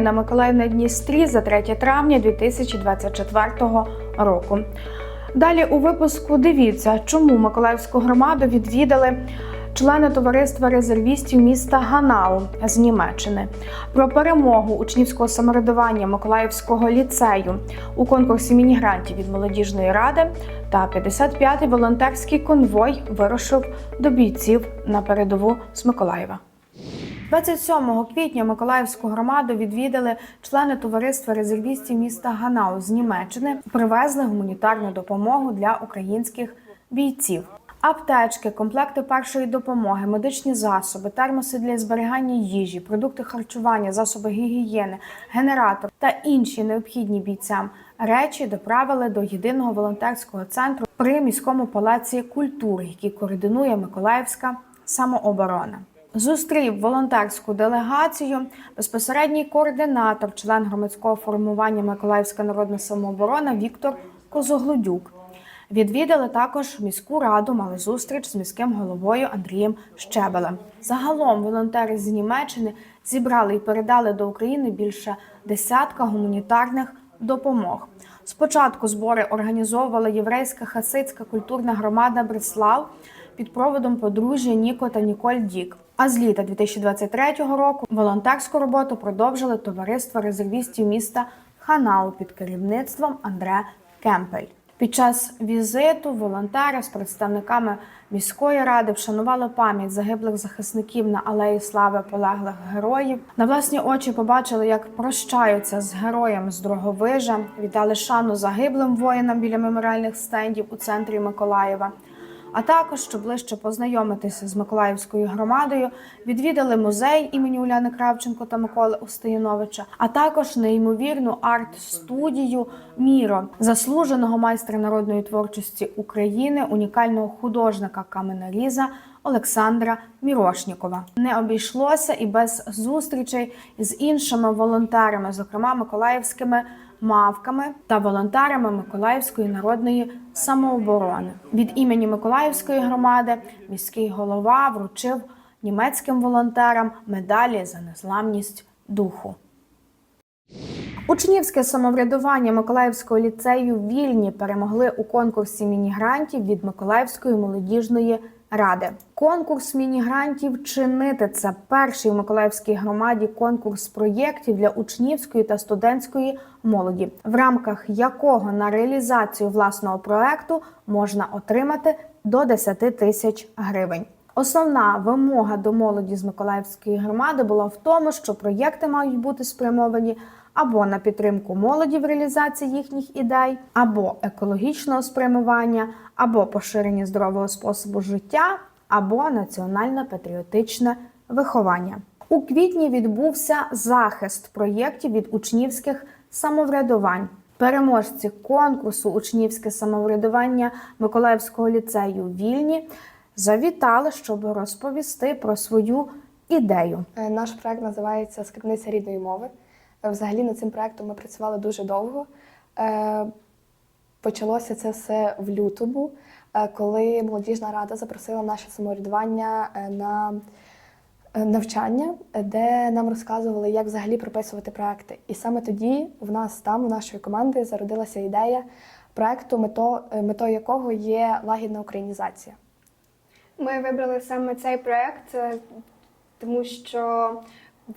на Миколаїв на Дністрі за 3 травня 2024 року. Далі у випуску дивіться, чому Миколаївську громаду відвідали члени товариства резервістів міста Ганау з Німеччини про перемогу учнівського самоврядування Миколаївського ліцею у конкурсі мінігрантів від молодіжної ради та 55-й волонтерський конвой вирушив до бійців на передову з Миколаєва. 27 квітня Миколаївську громаду відвідали члени товариства резервістів міста Ганау з Німеччини. Привезли гуманітарну допомогу для українських бійців. Аптечки, комплекти першої допомоги, медичні засоби, термоси для зберігання їжі, продукти харчування, засоби гігієни, генератор та інші необхідні бійцям речі доправили до єдиного волонтерського центру при міському палаці культури, який координує Миколаївська самооборона. Зустрів волонтерську делегацію безпосередній координатор, член громадського формування Миколаївська народна самооборона Віктор Козоглодюк. Відвідали також міську раду, мали зустріч з міським головою Андрієм Щебелем. Загалом волонтери з Німеччини зібрали і передали до України більше десятка гуманітарних допомог. Спочатку збори організовувала єврейська хасидська культурна громада Бреслав під проводом подружжя Ніко та Ніколь Дік. А з літа 2023 року волонтерську роботу продовжили товариство резервістів міста Ханау під керівництвом Андре Кемпель. Під час візиту волонтери з представниками міської ради вшанували пам'ять загиблих захисників на алеї слави полеглих героїв. На власні очі побачили, як прощаються з героями з Дроговижа, віддали шану загиблим воїнам біля меморіальних стендів у центрі Миколаєва. А також, щоб ближче познайомитися з Миколаївською громадою, відвідали музей імені Уляни Кравченко та Миколи Устиновича, а також неймовірну арт-студію Міро, заслуженого майстра народної творчості України, унікального художника каменаріза Олександра Мірошнікова. Не обійшлося і без зустрічей з іншими волонтерами, зокрема миколаївськими мавками та волонтерами Миколаївської народної самооборони. Від імені Миколаївської громади міський голова вручив німецьким волонтерам медалі за незламність духу. Учнівське самоврядування Миколаївського ліцею вільні перемогли у конкурсі мінігрантів від Миколаївської молодіжної ради. Конкурс мінігрантів чинити це перший в Миколаївській громаді конкурс проєктів для учнівської та студентської молоді, в рамках якого на реалізацію власного проекту можна отримати до 10 тисяч гривень. Основна вимога до молоді з Миколаївської громади була в тому, що проєкти мають бути спрямовані або на підтримку молоді в реалізації їхніх ідей, або екологічного спрямування, або поширення здорового способу життя, або національно-патріотичне виховання. У квітні відбувся захист проєктів від учнівських самоврядувань. Переможці конкурсу Учнівське самоврядування Миколаївського ліцею Вільні завітали, щоб розповісти про свою ідею. Е, Наш проект називається Скарбниця рідної мови. Е, Взагалі над цим проектом ми працювали дуже довго. Е, Почалося це все в лютому, е, коли молодіжна рада запросила наше самоврядування на навчання, де нам розказували, як взагалі прописувати проекти. І саме тоді в нас там, у нашої команди, зародилася ідея проекту, мето, метою якого є лагідна українізація. Ми вибрали саме цей проект, тому що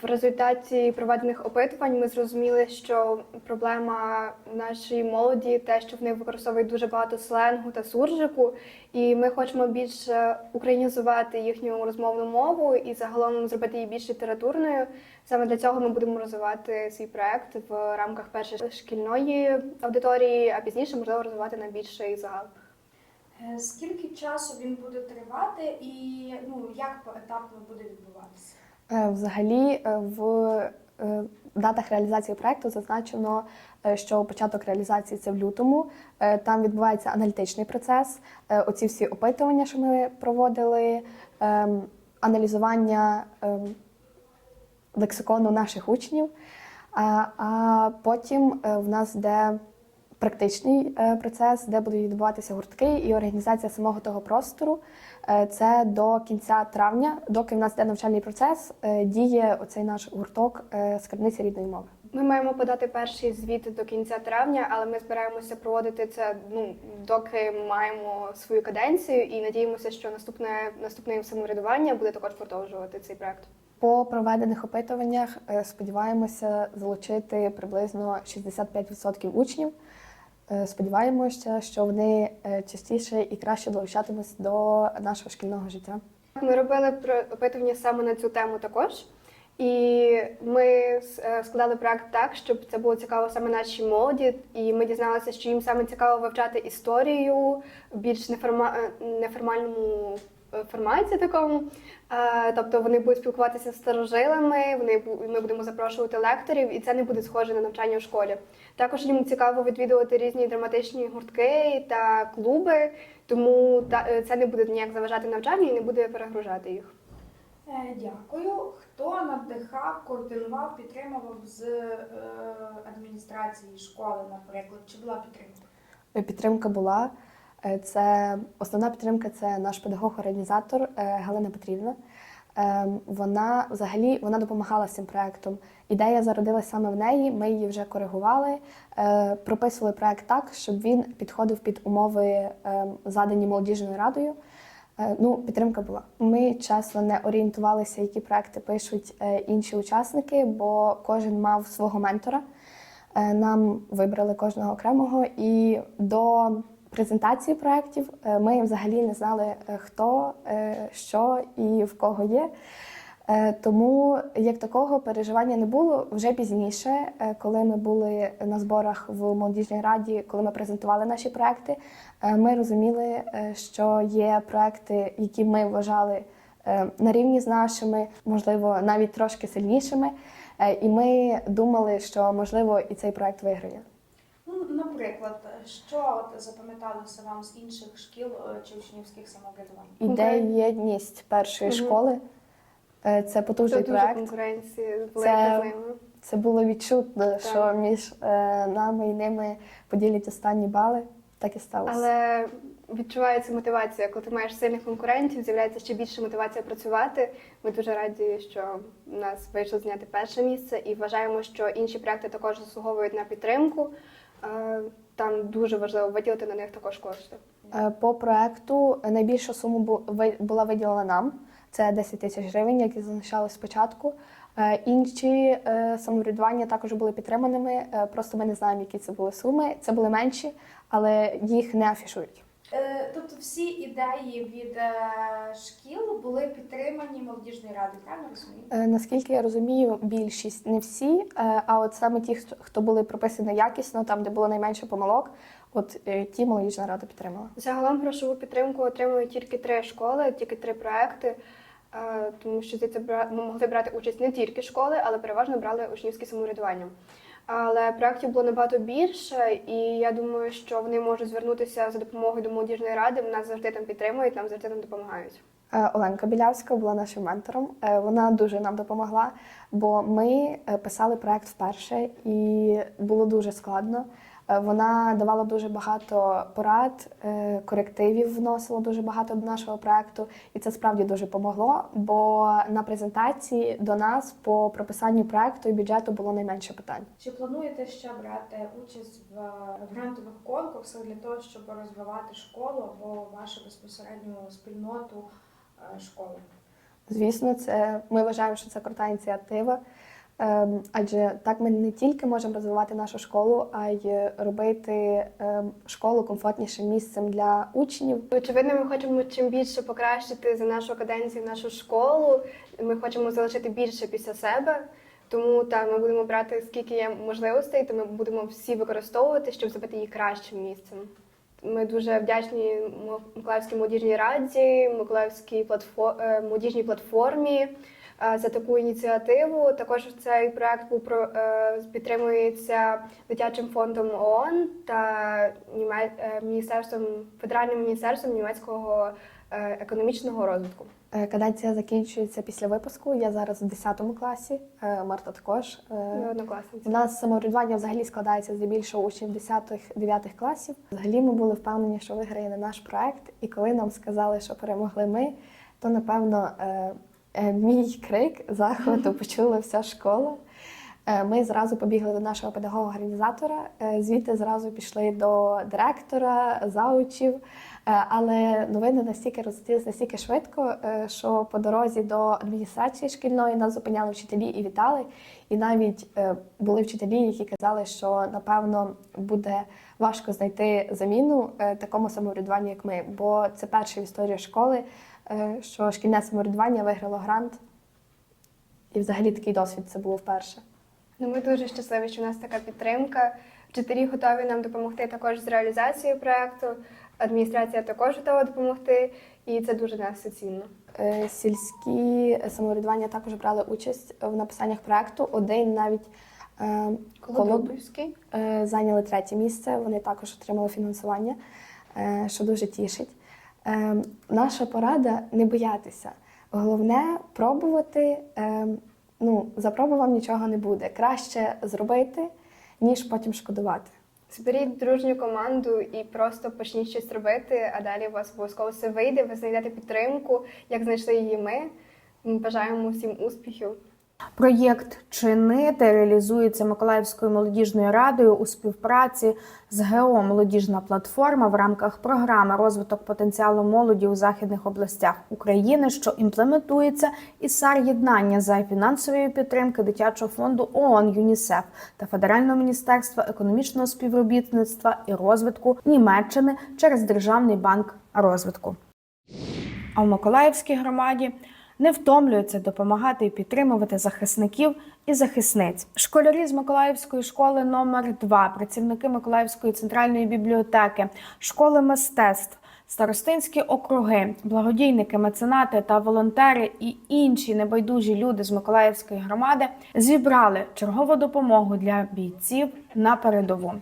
в результаті проведених опитувань ми зрозуміли, що проблема нашої молоді те, що вони використовують дуже багато сленгу та суржику, і ми хочемо більше українізувати їхню розмовну мову і загалом зробити її більш літературною. Саме для цього ми будемо розвивати свій проект в рамках першої шкільної аудиторії, а пізніше можливо розвивати на більший загал. Е, Скільки часу він буде тривати і ну, як поетапно буде відбуватися? Е, Взагалі, е, в е, датах реалізації проекту зазначено, що початок реалізації це в лютому. Там відбувається аналітичний процес. Оці всі опитування, що ми проводили, ем, аналізування ем, лексикону наших учнів. А, потім в нас йде практичний е, процес, де будуть відбуватися гуртки і організація самого того простору. Е, Це до кінця травня, доки в нас йде навчальний процес, е, діє оцей наш гурток скарбниці рідної мови. Ми маємо подати перший звіт до кінця травня, але ми збираємося проводити це ну доки маємо свою каденцію, і надіємося, що наступне наступне самоврядування буде також продовжувати цей проект. По проведених опитуваннях сподіваємося залучити приблизно 65% учнів. Е, Сподіваємося, що вони е, частіше і краще долучатимуться до нашого шкільного життя. Ми робили опитування саме на цю тему також. І ми е, складали проект так, щоб це було цікаво саме нашій молоді. І ми дізналися, що їм саме цікаво вивчати історію в більш неформа... неформальному форматі такому. Е, Тобто вони будуть спілкуватися з старожилами, вони ми будемо запрошувати лекторів, і це не буде схоже на навчання в школі. Також їм цікаво відвідувати різні драматичні гуртки та клуби, тому е, це не буде ніяк заважати навчанню і не буде перегружати їх. Е, Дякую. Хто надихав, координував, підтримував з е, адміністрації школи, наприклад? Чи була підтримка? Е, Підтримка була. Е, Це основна підтримка це наш педагог-організатор е, Галина Петрівна. Е, Вона взагалі вона допомагала цим проектом. Ідея зародилася саме в неї. Ми її вже коригували, прописували проект так, щоб він підходив під умови, задані молодіжною радою. Ну, підтримка була. Ми чесно не орієнтувалися, які проекти пишуть інші учасники, бо кожен мав свого ментора. Нам вибрали кожного окремого, і до презентації проєктів е, ми взагалі не знали, е, хто, е, що і в кого є. Тому як такого переживання не було вже пізніше, коли ми були на зборах в молодіжній раді, коли ми презентували наші проекти, ми розуміли, що є проекти, які ми вважали на рівні з нашими, можливо, навіть трошки сильнішими. І ми думали, що можливо і цей проект виграє. Наприклад, що запам'яталося вам з інших шкіл е, чи учнівських самоврядувань? Ідея єдність першої Мгм. школи е, це потужний Це дуже проект. конкуренція Це- велика з ними. Це було відчутно, що між е, нами і ними поділять останні бали. Так і сталося. Але відчувається мотивація. Коли ти маєш сильних конкурентів, з'являється ще більше мотивація працювати. Ми дуже раді, що у нас вийшло зняти перше місце, і вважаємо, що інші проекти також заслуговують на підтримку. Е, Там дуже важливо виділити на них також кошти. Е, По проекту найбільша сума бу- була виділена нам. Це 10 тисяч гривень, які зазначали спочатку. Е, Інші е, самоврядування також були підтриманими. е, Просто ми не знаємо, які це були суми. Це були менші, але їх не афішують. Тобто всі ідеї від е, шкіл були підтримані молодіжною радою, правильно розумію? Е, Наскільки я розумію, більшість не всі, е, а от саме ті, хто- хто були прописані якісно, там де було найменше помилок, от е, ті молодіжна рада підтримала. Загалом грошову підтримку отримують тільки три школи, тільки три проекти. Тому що звідси ми могли брати участь не тільки школи, але переважно брали учнівське самоврядування. Але проєктів було набагато більше, і я думаю, що вони можуть звернутися за допомогою до молодіжної ради. Нас завжди там підтримують, нам завжди там допомагають. Е, Оленка Білявська була нашим ментором. Е, Вона дуже нам допомогла, бо ми е, писали проект вперше, і було дуже складно. Е, Вона давала дуже багато порад, е, корективів вносила дуже багато до нашого проекту, і це справді дуже помогло. Бо на презентації до нас по прописанню проекту і бюджету було найменше питань. Чи плануєте ще брати участь в грантових конкурсах для того, щоб розвивати школу або вашу безпосередню спільноту е, школи? Звісно, це ми вважаємо, що це крута ініціатива. Ем, адже так ми не тільки можемо розвивати нашу школу, а й робити ем, школу комфортнішим місцем для учнів. Очевидно, ми хочемо чим більше покращити за нашу каденцію нашу школу. Ми хочемо залишити більше після себе. Тому та ми будемо брати скільки є можливостей, то ми будемо всі використовувати, щоб зробити її кращим місцем. Ми дуже вдячні Миколаївській молодіжній раді, Миколаївській платфо- е, молодіжній платформі, за таку ініціативу. Також цей проект був про е, підтримується дитячим фондом ООН та е, міністерством федеральним міністерством німецького е, економічного розвитку. Каденція закінчується після випуску. Я зараз в 10 класі, Марта також. Ми однокласниці. У нас самоврядування взагалі складається здебільшого учнів 10-9 класів. Взагалі ми були впевнені, що виграє наш проект. І коли нам сказали, що перемогли ми, то напевно мій крик захвату почула вся школа. Е, Ми зразу побігли до нашого педагога-організатора, е, звідти зразу пішли до директора, заучів. Е, Але новини настільки розлетілися настільки швидко, що по дорозі до адміністрації шкільної нас зупиняли вчителі і вітали. І навіть були вчителі, які казали, що напевно буде важко знайти заміну такому самоврядуванню, як ми. Бо це перше в історії школи, що шкільне самоврядування виграло грант. І взагалі такий досвід це було вперше. Ну, ми дуже щасливі, що у нас така підтримка. Вчителі готові нам допомогти також з реалізацією проекту. Адміністрація також готова допомогти, і це дуже для нас цінно. Е, Сільські самоврядування також брали участь в написаннях проекту. Один навіть е, е, зайняли третє місце. Вони також отримали фінансування, що дуже тішить. Наша порада не боятися. Головне пробувати. Ну, запробував нічого не буде. Краще зробити, ніж потім шкодувати. Зберіть дружню команду і просто почніть щось робити, а далі у вас обов'язково все вийде, ви знайдете підтримку, як знайшли її. Ми бажаємо всім успіхів. Проєкт Чинити реалізується Миколаївською молодіжною радою у співпраці з ГЕО Молодіжна платформа в рамках програми розвиток потенціалу молоді у західних областях України, що імплементується із САР єднання за фінансової підтримки дитячого фонду ООН ЮНІСЕФ та Федерального міністерства економічного співробітництва і розвитку Німеччини через Державний банк розвитку. А в Миколаївській громаді не втомлюються допомагати і підтримувати захисників і захисниць. Школярі з Миколаївської школи номер 2 працівники Миколаївської центральної бібліотеки, школи мистецтв. Старостинські округи, благодійники, меценати та волонтери і інші небайдужі люди з Миколаївської громади зібрали чергову допомогу для бійців на передову.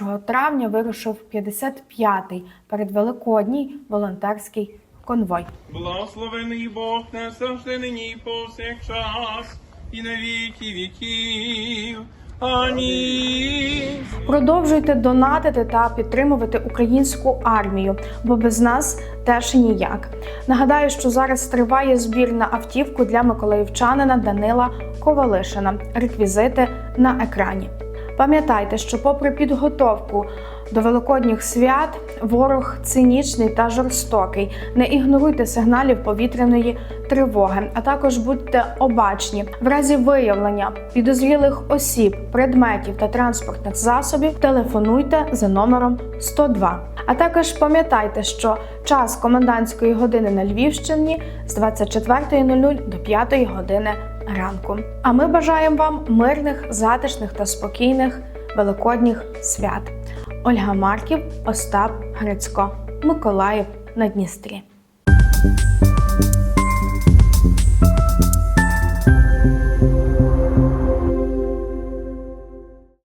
1 травня вирушив 55-й передвеликодній волонтерський конвой. Благословений Бог не завжди нині повсякчас, і на віки віків. Амінь. Продовжуйте донатити та підтримувати українську армію, бо без нас теж ніяк. Нагадаю, що зараз триває збір на автівку для миколаївчанина Данила Ковалишина. Реквізити на екрані. Пам'ятайте, що попри підготовку до великодніх свят ворог цинічний та жорстокий. Не ігноруйте сигналів повітряної тривоги, а також будьте обачні в разі виявлення підозрілих осіб, предметів та транспортних засобів. Телефонуйте за номером 102. А також пам'ятайте, що час комендантської години на Львівщині з 24.00 до 5 години ранку. А ми бажаємо вам мирних, затишних та спокійних великодніх свят. Ольга Марків, Остап Грицько, Миколаїв на Дністрі.